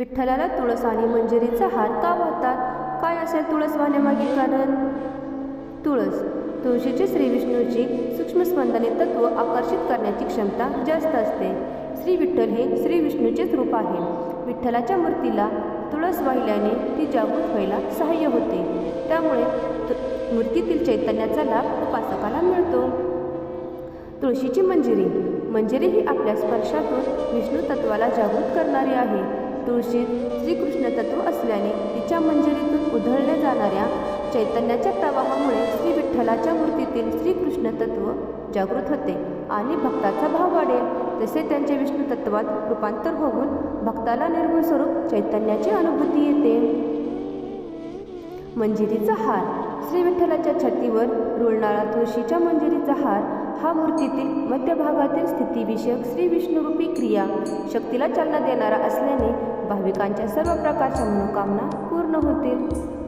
विठ्ठलाला तुळस आणि मंजिरीचा हार का वाहतात? काय असेल तुळस वाहण्यामागील कारण? तुळस तुळशीची श्री विष्णूची सूक्ष्मस्पंदने तत्व आकर्षित करण्याची क्षमता जास्त असते. श्री विठ्ठल हे श्री विष्णूचेच रूप आहे. विठ्ठलाच्या मूर्तीला तुळस वाहिल्याने ती जागृत व्हायला सहाय्य होते. त्यामुळे तु- मूर्तीतील चैतन्याचा लाभ उपासकाला मिळतो. तुळशीची मंजिरी मंजिरी ही आपल्या स्पर्शातून विष्णू तत्वाला जागृत करणारी आहे. तुळशीत श्रीकृष्ण तत्व असल्याने तिच्या मंजिरीतून उधळल्या जाणाऱ्या चैतन्याच्या प्रवाहामुळे श्री विठ्ठलाच्या मूर्तीतील श्रीकृष्ण तत्व जागृत होते आणि भक्ताचा भाव वाढेल तसे त्यांचे विष्णू तत्वात रूपांतर होऊन भक्ताला निर्गुण स्वरूप चैतन्याची अनुभूती येते. मंजिरीचा हार श्री विठ्ठलाच्या छातीवर रुळणारा तुळशीच्या मंजिरीचा हार हा मूर्तीतील मध्यभागातील स्थितीविषयक श्री विष्णुरूपी क्रिया शक्तीला चालना देणारा असल्याने भाविकांच्या सर्व प्रकारच्या मनोकामना पूर्ण होतील.